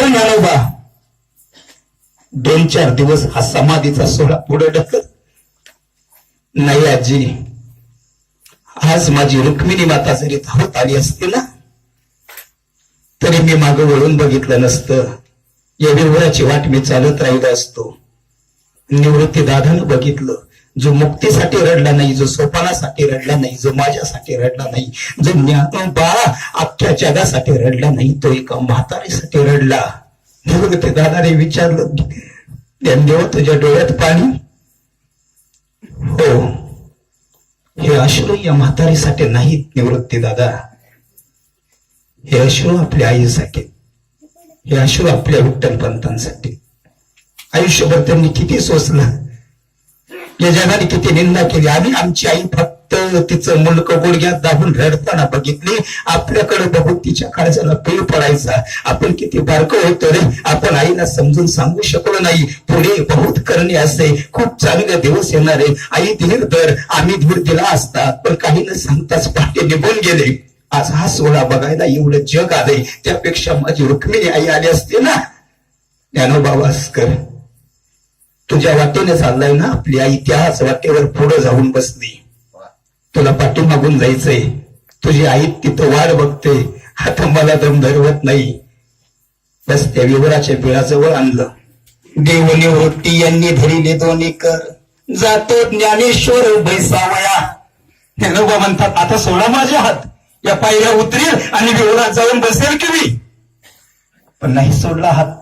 ओ ज्ञानोबा. दोन चार दिवस हा समाधीचा सोहळा पुढे ढकल. नाही आजी. आज माझी रुक्मिणी माता जरी धावत आली असते ना तरी मी मागं वळून बघितलं नसतं. या विवराची वाट मी चालत राहिलो असतो. निवृत्ती दादानं बघितलं. जो मुक्तीसाठी रडला नाही जो सोपानासाठी रडला नाही जो माझ्यासाठी रडला नाही जो ज्ञानोबा अख्ख्या जगासाठी रडला नाही तो एका म्हातारीसाठी रडला. निवृत्ती दादाने विचारलं ज्ञानदेव तुझ्या डोळ्यात पाणी? हो. हे अश्रू या म्हातारीसाठी नाहीत निवृत्ती दादा. हे अश्रू आपल्या आईसाठी. हे अश्रू आपल्या विठ्ठल पंतांसाठी आयुष्यभर त्यांनी किती सोसलं. या जगाने किती निंदा केली. आम्ही आमची आई फक्त तिचं मुलक गुडघ्यात दाबून रडताना बघितली. आपल्याकडे बघून तिच्या काळजाला पेळ पडायचा. आपण किती बारक होतो रे आपण आईला समजून सांगू शकलो नाही. पुढे बहुत करणे असे खूप चांगले दिवस येणारे. आई धीर दर आम्ही धीर दिला असता. पण काही न सांगताच पहाटे निघून गेले. आज हा सोहळा बघायला एवढं जग आलंय. त्यापेक्षा माझी रुक्मिणी आई आली असते ना? ज्ञानोबा वास्कर. तुझ्या वाटेने चाललाय ना आपली इतिहास वाटेवर पुढे जाऊन बसली. तुला पाठीमागून जायचंय. तुझी आई तिथं वाट बघते. आता मला दम धरवत नाही. बस त्या विवराच्या बिळाजवळ आणलं. देव निवृत्ती यांनी धरिले दोन्ही कर. जातो ज्ञानेश्वर बैसावया ज्ञानोबा म्हणतात आता सोडा माझ्या हात. या पायऱ्या उतरेल आणि विवरात जाऊन बसेल की मी? पण नाही सोडला हात.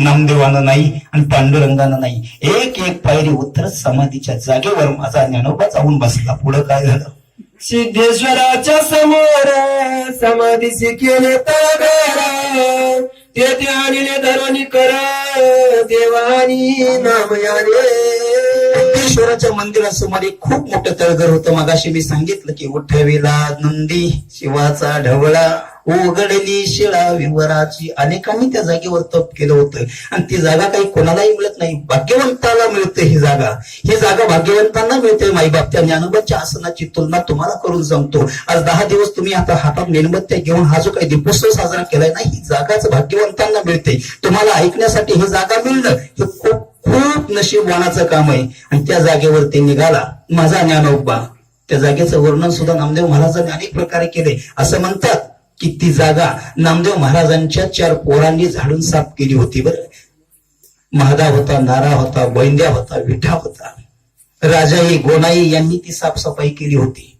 नामदेवानं नाही आणि पांडुरंगानं नाही. एक एक पायरी उतरत समाधीच्या जागेवर माझा ज्ञानोबा जाऊन बसला. पुढं काय झालं? सिद्धेश्वराच्या समोर समाधीशी केले तगर तेथे आणले धरणी कर. देवानी नाम याने सिद्धेश्वराच्या मंदिरासमोर एक खूप मोठं तळघर होतं. मगाशी मी सांगितलं की उठविला नंदी शिवाचा ढवळा. उघडली शिळा विवराची. अनेकांनी त्या जागेवर तप केलं होतं. आणि ती जागा काही कोणालाही मिळत नाही. भाग्यवंताला मिळते ही जागा. ही जागा भाग्यवंतांना मिळते. माईबाप त्या ज्ञानोबाच्या आसनाची तुलना तुम्हाला करून सांगतो. आज दहा दिवस तुम्ही आता हातात मेणबत्त्या घेऊन हा जो काही दीपोत्सव साजरा केलाय ना ही जागाच भाग्यवंतांना मिळते. तुम्हाला ऐकण्यासाठी ही जागा मिळणं हे खूप खूप नशीबवानाचं काम आहे. आणि त्या जागेवरती निघाला. माझा ज्ञानोबा. त्या जागेचं वर्णन सुद्धा नामदेव महाराजांनी अनेक प्रकारे केले. असं म्हणतात की ती जागा नामदेव महाराजांच्या चार पोरांनी झाडून साफ केली होती बरं. महादा होता नारा होता बैंद्या होता विठा होता. राजाई गोनाई यांनी ती साफसफाई केली होती.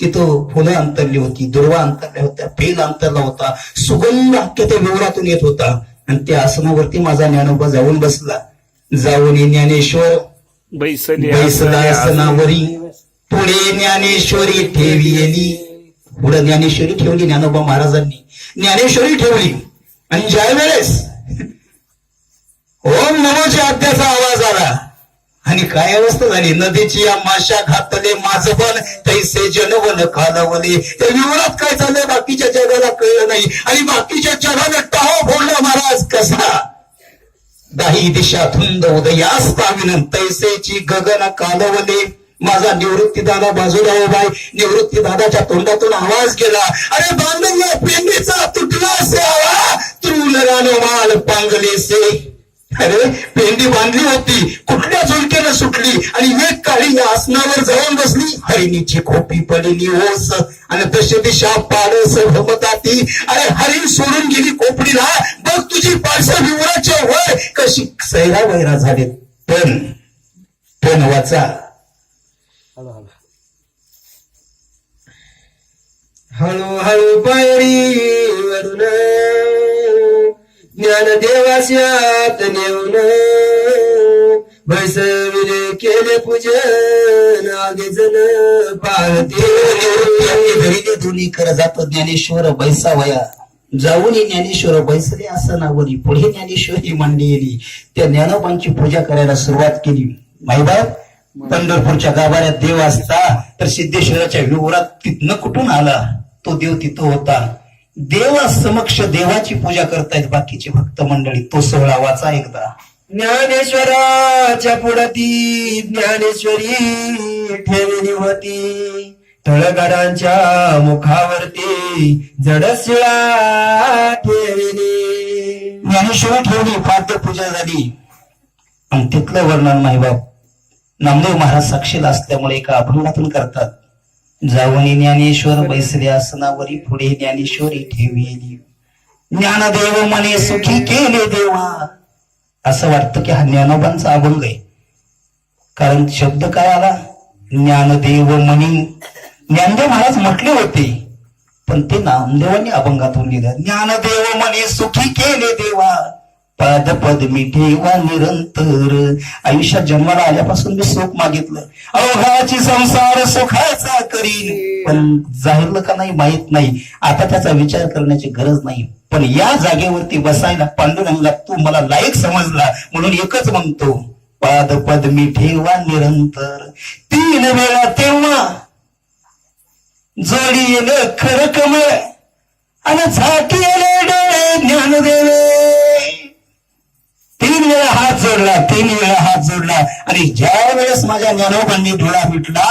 तिथं फुलं अंतरली होती दुर्वा अंतरल्या होत्या फेल अंतरला होता सुगंध अख्ख्या त्या विवरातून येत होता. आणि त्या आसनावरती माझा ज्ञानोबा जाऊन बसला. जाऊन ज्ञानेश्वर. बैसली आसनावरी. पुढे ज्ञानेश्वरी ठेविली पुढे ज्ञानेश्वरी ठेवली ज्ञानोबा महाराजांनी. ज्ञानेश्वरी ठेवली. आणि ज्या वेळेस ओम नमोच्या अध्याचा आवाज आला. आणि काय अवस्था झाली? नदीची या माशा घातले माझं पण तैसे जनवन खालवले. त्या विवरात काय झालं बाकीच्या जगाला कळलं नाही. आणि बाकीच्या जगाला टाहो फोडला महाराज कसा? दाही दिशा धुंद उदयास पाविन तैसेची गगन कालवले माझा निवृत्ती दादा बाजूला उभाय निवृत्ती दादाच्या तोंडातून आवाज गेला. अरे बांधव पेंडीचा तुटला से आवा. तू माल पांगले से. अरे पेंडी बांधली होती. कुठल्या झुलकेनं सुटली? आणि एक काळी या आसनावर जाऊन बसली. हरिणीची खोपी पडली ओस. आणि तशी दिशा पाडस भमताती अरे हरिण सोडून गेली कोपडीला. बघ तुझी पार्श्व विवराच्या वय. कशी सैरा वैरा झाले. पण पण वाचा. हळूहळू पायरी वरून ज्ञान देवास्यात नेऊन बैसविले केले पूजन आगे जण पाहते घरी धुनी कर जातो ज्ञानेश्वर बैसावया. जाऊन ज्ञानेश्वर बैसले नावली पुढे ज्ञानेश्वरी मंडळी त्या ज्ञानोबांची पूजा करायला सुरुवात केली. माईबाप पंढरपूरच्या गाभाऱ्यात देव असता तर सिद्धेश्वराच्या विवरात तिथनं कुठून आला? तो देव तिथं होता. देवा समक्ष देवाची पूजा करतायत बाकीचे भक्त मंडळी. तो सोहळा वाचा एकदा. ज्ञानेश्वराच्या पुढती ज्ञानेश्वरी ठेवली होती तळगडांच्या मुखावरती जडशिळा ठेवली ज्ञानेश्वर ज्ञानेश्वरी ठेवली पाद्य पूजा झाली. आणि तिथलं वर्णन माईबाप नामदेव महाराज साक्षीला असल्यामुळे एका अभंगातून करतात. जाऊनी ज्ञानेश्वर बैसले आसनावरी पुढे ज्ञानेश्वरी ठेवली. ज्ञानदेव मने सुखी केले देवा. असं वाटतं की हा ज्ञानोबांचा अभंग आहे कारण शब्द काय आला? ज्ञानदेव मनी. ज्ञानदेव महाराज म्हटले होते पण ते नामदेवांनी अभंगातून लिहिलं. ज्ञानदेव मने सुखी केले देवा. पद पद मी ठेवा निरंतर. आयुष्यात जन्माला आल्यापासून मी सुख मागितलं. अवघाची संसार सुखाचा करीन. पण जाहीरलं का नाही माहीत नाही. आता त्याचा विचार करण्याची गरज नाही. पण या जागेवरती बसायला पांडुरंगा तू मला लायक समजला म्हणून एकच म्हणतो पाद पद मी ठेवा निरंतर. तीन वेळा तेव्हा जोडी येलं खरं कमळ आणि झाकी आले डोळे ज्ञानदेवे. तीन वेळा हात जोडला तीन वेळा हात जोडला. आणि ज्या वेळेस माझ्या ज्ञानोबांनी डोळा मिटला